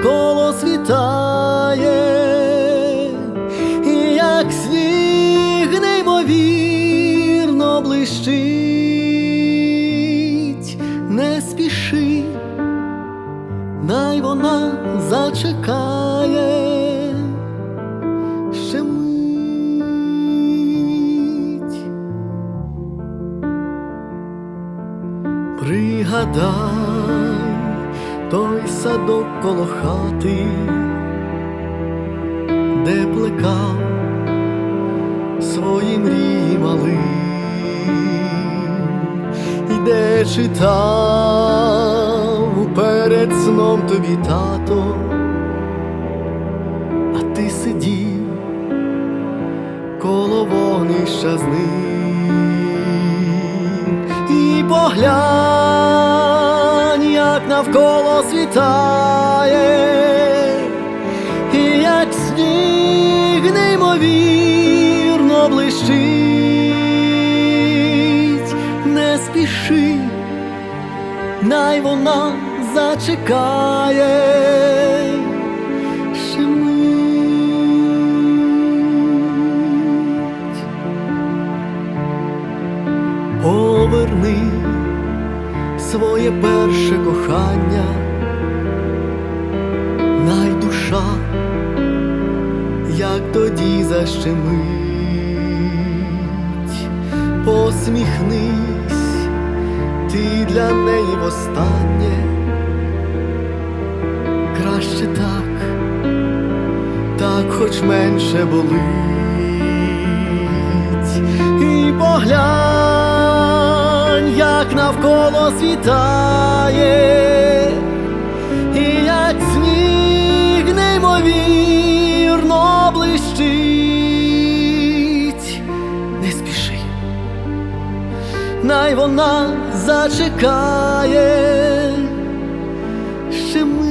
навколо світає, і як сніг неймовірно блищить, не спіши, най вона зачекає. Пригадай той садок коло хати, де плекав свої мрії малим, і де читав перед сном тобі тато, а ти сидів коло вогнища з ним. І поглянь, як навколо світає, і як сніг неймовірно блищить, не спіши, най вона зачекає. Своє перше кохання, най душа, як тоді защемить, посміхнись, ти для неї востаннє, краще так, так хоч менше болить, і поглянь, як навколо світає, і як сніг неймовірно блищить, не спіши, най вона зачекає. Ще мить.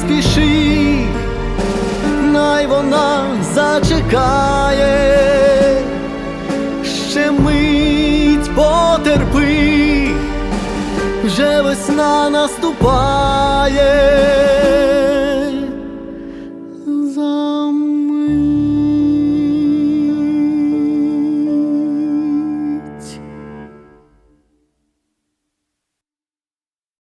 спіши, най вона зачекає, ще мить потерпи, вже весна наступає.